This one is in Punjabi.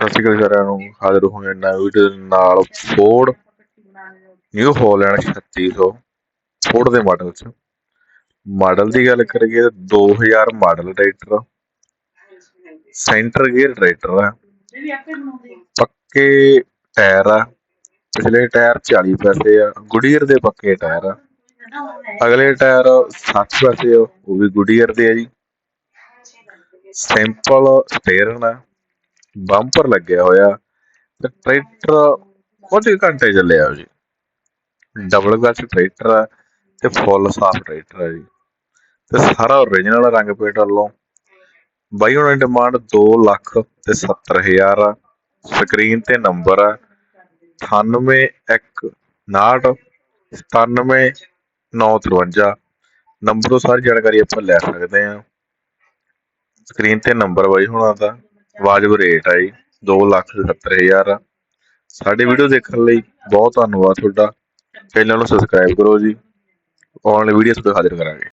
ਸਤਿ ਸ਼੍ਰੀ ਅਕਾਲ ਸਾਰਿਆਂ ਨੂੰ ਹਾਜ਼ਰ ਹੋਏ ਨਵੀਂ ਵੀਡੀਓ ਦੇ ਨਾਲ ਫੋਰਡ ਨਿਊ ਹਾਲੈਂਡ 3600 ਫੋਰਡ ਦੇ ਮਾਡਲ 'ਚ। ਮਾਡਲ ਦੀ ਗੱਲ ਕਰੀਏ ਤਾਂ 2000 model tractor centre gear tractor ਆ। ਪੱਕੇ ਟਾਇਰ ਆ। ਪਿਛਲੇ ਟਾਇਰ 40 ਪੈਸੇ ਆ। ਗੁਡੀਅਰ ਦੇ ਪੱਕੇ ਟਾਇਰ ਆ। ਅਗਲੇ ਟਾਇਰ 60 ਪੈਸੇ ਆ। ਉਹ ਵੀ ਗੁਡੀਅਰ ਦੇ ਆ ਜੀ। ਸਿੰਪਲ ਸਟੀਅਰਿੰਗ ਆ। ਬੰਪਰ ਲੱਗਿਆ ਹੋਇਆ, ਤੇ ਟਰੈਕਟਰ ਕੁਝ ਘੰਟੇ ਚੱਲਿਆ ਜੀ। ਡਬਲ ਕਲਚ ਟਰੈਕਟਰ ਆ ਤੇ ਫੁੱਲ ਸਾਫ਼ ਟਰੈਕਟਰ ਆ ਜੀ। ਤੇ ਸਾਰਾ ਓਰੀਜਨਲ ਰੰਗ ਪੇਟ ਵੱਲੋਂ ਬਾਈ ਉਹਨਾਂ ਦੀ ਡਿਮਾਂਡ 2 ਲੱਖ ਤੇ 70 ਹਜ਼ਾਰ ਆ। ਸਕਰੀਨ ਤੇ ਨੰਬਰ ਆ 98 1 97 953 ਨੰਬਰ ਤੋਂ ਸਾਰੀ ਜਾਣਕਾਰੀ ਆਪਾਂ ਲੈ ਸਕਦੇ ਆ ਸਕਰੀਨ ਤੇ ਨੰਬਰ ਬਾਈ ਹੁਣਾਂ ਦਾ। ਵਾਜਬ ਰੇਟ ਆ ਜੀ 2 ਲੱਖ ਤੇ 70 ਹਜ਼ਾਰ ਆ। ਸਾਡੀ ਵੀਡੀਓ ਦੇਖਣ ਲਈ ਬਹੁਤ ਧੰਨਵਾਦ ਤੁਹਾਡਾ। ਚੈਨਲ ਨੂੰ ਸਬਸਕ੍ਰਾਈਬ ਕਰੋ ਜੀ। ਆਉਣ ਵਾਲੀ ਵੀਡੀਓ ਤੁਹਾਡੇ ਹਾਜ਼ਰ ਕਰਾਂਗੇ।